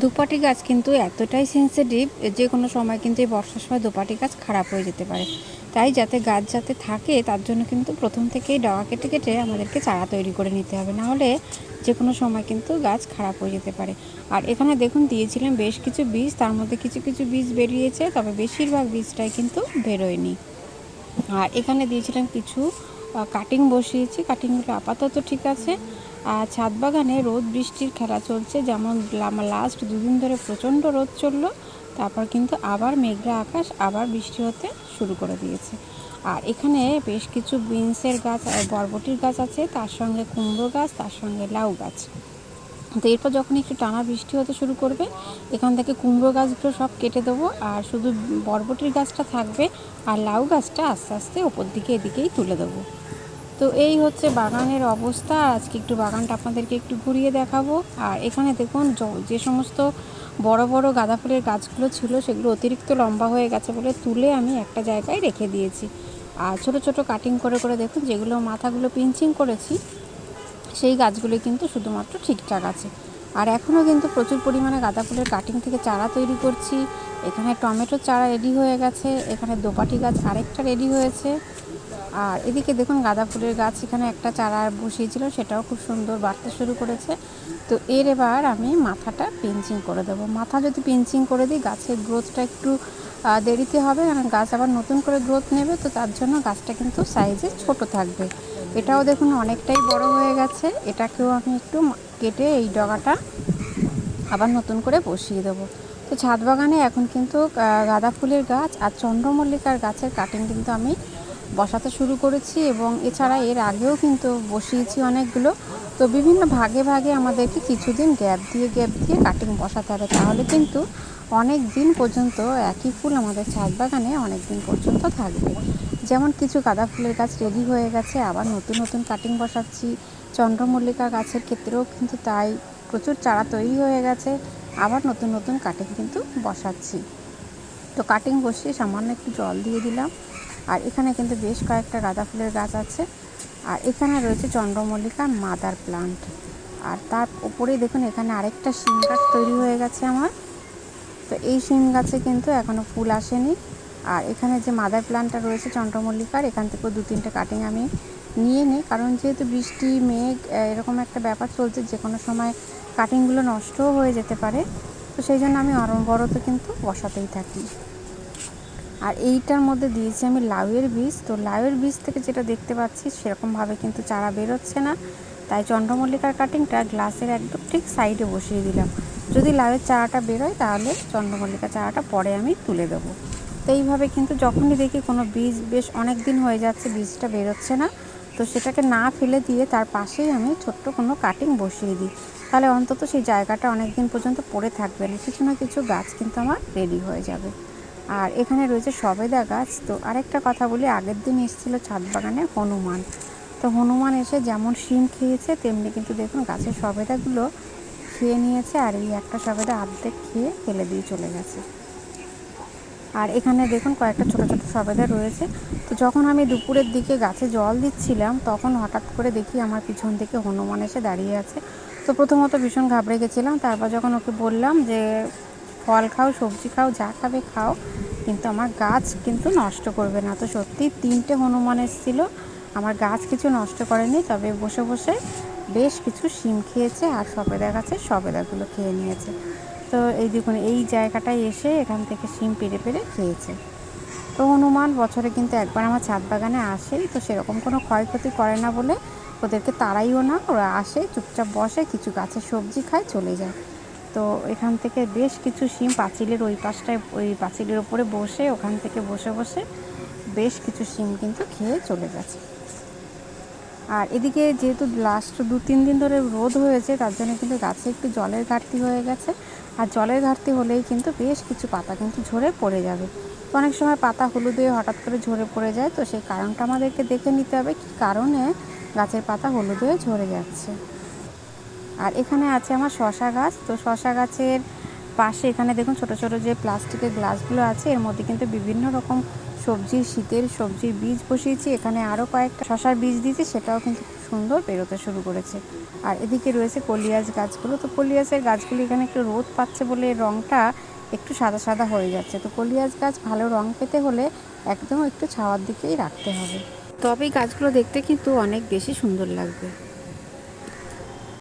দুপাটি গাছ কিন্তু এতটাই সেন্সিটিভ যে কোনো সময় কিন্তু এই বর্ষার সময় দুপাটি গাছ খারাপ হয়ে যেতে পারে। তাই যাতে গাছ যাতে থাকে, তার জন্য কিন্তু প্রথম থেকেই ডগা কেটে কেটে আমাদেরকে চারা তৈরি করে নিতে হবে। নাহলে যে কোনো সময় কিন্তু গাছ খারাপ হয়ে যেতে পারে। আর এখানে দেখুন দিয়েছিলাম বেশ কিছু বীজ, তার মধ্যে কিছু কিছু বীজ বেরিয়েছে, তবে বেশিরভাগ বীজটাই কিন্তু বেরোয়নি। আর এখানে দিয়েছিলাম কিছু কাটিং বসিয়েছি কাটিংগুলো আপাতত ঠিক আছে। আর ছাদ বাগানে রোদ বৃষ্টির খেলা চলছে, যেমন লাস্ট দুদিন ধরে প্রচণ্ড রোদ চলল, তারপর কিন্তু আবার মেঘলা আকাশ, আবার বৃষ্টি হতে শুরু করে দিয়েছে। আর এখানে বেশ কিছু বিনসের গাছ আর বরবটির গাছ আছে, তার সঙ্গে কুমড়ো গাছ, তার সঙ্গে লাউ গাছ। তো এরপর যখন একটু টানা বৃষ্টি হতে শুরু করবে, এখান থেকে কুমড়ো গাছগুলো সব কেটে দেবো, আর শুধু বরবটির গাছটা থাকবে, আর লাউ গাছটা আস্তে আস্তে ওপর দিকে, এদিকেই তুলে দেবো। তো এই হচ্ছে বাগানের অবস্থা। আজকে একটু বাগানটা আপনাদেরকে একটু ঘুরিয়ে দেখাবো। আর এখানে দেখুন যে সমস্ত বড় বড় গাঁদা ফুলের গাছগুলো ছিল, সেগুলো অতিরিক্ত লম্বা হয়ে গেছে বলে তুলে আমি একটা জায়গায় রেখে দিয়েছি। আর ছোট ছোট কাটিং করে করে দেখুন, যেগুলো মাথাগুলো পিঞ্চিং করেছি, সেই গাছগুলো কিন্তু শুধুমাত্র ঠিকঠাক আছে। আর এখনও কিন্তু প্রচুর পরিমাণে গাঁদা ফুলের কাটিং থেকে চারা তৈরি করছি। এখানে টমেটোর চারা রেডি হয়ে গেছে, এখানে দোপাটি গাছ আরেকটা রেডি হয়েছে। আর এদিকে দেখুন গাঁদা ফুলের গাছ, এখানে একটা চারা বসিয়েছিল, সেটাও খুব সুন্দর বাড়তে শুরু করেছে। তো এর এবার আমি মাথাটা পেঞ্চিং করে দেবো। মাথা যদি পেঞ্চিং করে দিই, গাছের গ্রোথটা একটু দেরিতে হবে, কারণ গাছ আবার নতুন করে গ্রোথ নেবে, তো তার জন্য গাছটা কিন্তু সাইজে ছোট থাকবে। এটাও দেখুন অনেকটাই বড় হয়ে গেছে। এটাকেও আমি একটু কেটে এই ডগাটা আবার নতুন করে বসিয়ে দেবো। তো ছাদ বাগানে এখন কিন্তু গাঁদা ফুলের গাছ আর চন্দ্রমল্লিকার গাছের কাটিং কিন্তু আমি বসাতে শুরু করেছি এবং এছাড়া এর আগেও কিন্তু বসিয়েছি অনেকগুলো। তো বিভিন্ন ভাগে ভাগে আমাদেরকে কিছুদিন গ্যাপ দিয়ে গ্যাপ দিয়ে কাটিং বসাতে হবে। তাহলে কিন্তু অনেক দিন পর্যন্ত একই ফুল আমাদের ছাদ বাগানে অনেক দিন পর্যন্ত থাকবে। যেমন কিছু গাঁদা ফুলের গাছ রেডি হয়ে গেছে, আবার নতুন নতুন কাটিং বসাচ্ছি। চন্দ্রমল্লিকা গাছের ক্ষেত্রেও কিন্তু তাই প্রচুর চারা তৈরি হয়ে গেছে, আবার নতুন নতুন কাটিং কিন্তু বসাচ্ছি। তো কাটিং বসিয়ে সামান্য একটু জল দিয়ে দিলাম। আর এখানে কিন্তু বেশ কয়েকটা গাঁদা ফুলের গাছ আছে। আর এখানে রয়েছে চন্দ্রমল্লিকা মাদার প্লান্ট। আর তার উপরেই দেখুন, এখানে আরেকটা শিম গাছ তৈরি হয়ে গেছে আমার। তো এই শিম গাছে কিন্তু এখনও ফুল আসেনি। আর এখানে যে মাদার প্লান্টটা রয়েছে চন্দ্রমল্লিকার, এখান থেকেও দু তিনটে কাটিং আমি নিয়ে নিই। কারণ যেহেতু বৃষ্টি, মেঘ এরকম একটা ব্যাপার চলছে, যে কোনো সময় কাটিংগুলো নষ্টও হয়ে যেতে পারে। তো সেই জন্য আমি অনবরত কিন্তু বসাতেই থাকি। আর এইটার মধ্যে দিয়েছি আমি লাউয়ের বীজ। তো লাউয়ের বীজ থেকে যেটা দেখতে পাচ্ছি, সেরকমভাবে কিন্তু চারা বেরোচ্ছে না। তাই চন্দ্রমল্লিকার কাটিংটা গ্লাসের একদম ঠিক সাইডে বসিয়ে দিলাম। যদি লাউয়ের চারাটা বেরোয়, তাহলে চন্দ্রমল্লিকা চারাটা পরে আমি তুলে দেবো। তো এইভাবে কিন্তু যখনই দেখি কোনো বীজ, বেশ অনেক দিন হয়ে যাচ্ছে, বীজটা বেরোচ্ছে না। তো সেটাকে না ফেলে দিয়ে তার পাশেই আমি ছোট্ট কোনো কাটিং বসিয়ে দিই। তাহলে অন্তত সেই জায়গাটা অনেক দিন পর্যন্ত পড়ে থাকবে না। কিছু না কিছু গাছ কিন্তু আমার রেডি হয়ে যাবে। আর এখানে রয়েছে সবেদা গাছ। তো আরেকটা কথা বলি, আগের দিন এসেছিল ছাদ বাগানে হনুমান। তো হনুমান এসে যেমন শিম খেয়েছে, তেমনি কিন্তু দেখুন গাছের সবেদাগুলো খেয়ে নিয়েছে আর এই একটা সবেদা অর্ধেক খেয়ে ফেলে দিয়ে চলে গেছে। আর এখানে দেখুন কয়েকটা ছোট ছোট সবেদা রয়েছে। তো যখন আমি দুপুরের দিকে গাছে জল দিচ্ছিলাম, তখন হঠাৎ করে দেখি আমার পিছন থেকে হনুমান এসে দাঁড়িয়ে আছে। তো প্রথমত ভীষণ ঘাবড়ে গেছিলাম, তারপর যখন ওকে বললাম যে ফল খাও, সবজি খাও, যা খাবে খাও। কিন্তু আমার গাছ কিন্তু নষ্ট করবে না। তো সত্যি তিনটে হনুমান এসেছিল। আমার গাছ কিছু নষ্ট করেনি, তবে বসে বসে বেশ কিছু শিম খেয়েছে আর সবেদা গাছের সবেদাগুলো খেয়ে নিয়েছে। তো এই দেখুন, এই জায়গাটায় এসে এখান থেকে শিম পেরে পেরে খেয়েছে। তো হনুমান বছরে কিন্তু একবার আমার ছাদ বাগানে আসেই তো সেরকম কোনো ক্ষয়ক্ষতি করে না বলে ওদেরকে তাড়াইও না। ওরা আসে, চুপচাপ বসে, কিছু গাছের সবজি খায়, চলে যায়। তো এখান থেকে বেশ কিছু শিম পাঁচিলের ওই পাশটায়, ওই পাঁচিলের ওপরে বসে, ওখান থেকে বসে বসে বেশ কিছু শিম কিন্তু খেয়ে চলে গেছে। আর এদিকে যেহেতু লাস্ট দু, তিন দিন ধরে রোদ হয়েছে, তার জন্য কিন্তু গাছে একটু জলের ঘাটতি হয়ে গেছে। আর জলের ঘাটতি হলেই কিন্তু বেশ কিছু পাতা কিন্তু ঝরে পড়ে যাবে। তো অনেক সময় পাতা হলুদ হঠাৎ করে ঝরে পড়ে যায়, তো সেই কারণটা আমাদেরকে দেখে নিতে হবে কী কারণে গাছের পাতা হলুদ হয়ে ঝরে যাচ্ছে। আর এখানে আছে আমার শশা গাছ। তো শশা গাছের পাশে এখানে দেখুন ছোট ছোট যে প্লাস্টিকের গ্লাসগুলো আছে, এর মধ্যে কিন্তু বিভিন্ন রকম সবজির শীতের সবজির বীজ বসিয়েছি। এখানে আরও কয়েকটা শশার বীজ দিয়েছি, সেটাও কিন্তু খুব সুন্দর বেরোতে শুরু করেছে। আর এদিকে রয়েছে কলিয়াস গাছগুলো। তো কলিয়াসের গাছগুলি এখানে একটু রোদ পাচ্ছে বলে রঙটা একটু সাদা সাদা হয়ে যাচ্ছে। তো কলিয়াস গাছ ভালো রং পেতে হলে একদম একটু ছাওয়ার দিকেই রাখতে হবে। তবেই গাছগুলো দেখতে কিন্তু অনেক বেশি সুন্দর লাগবে।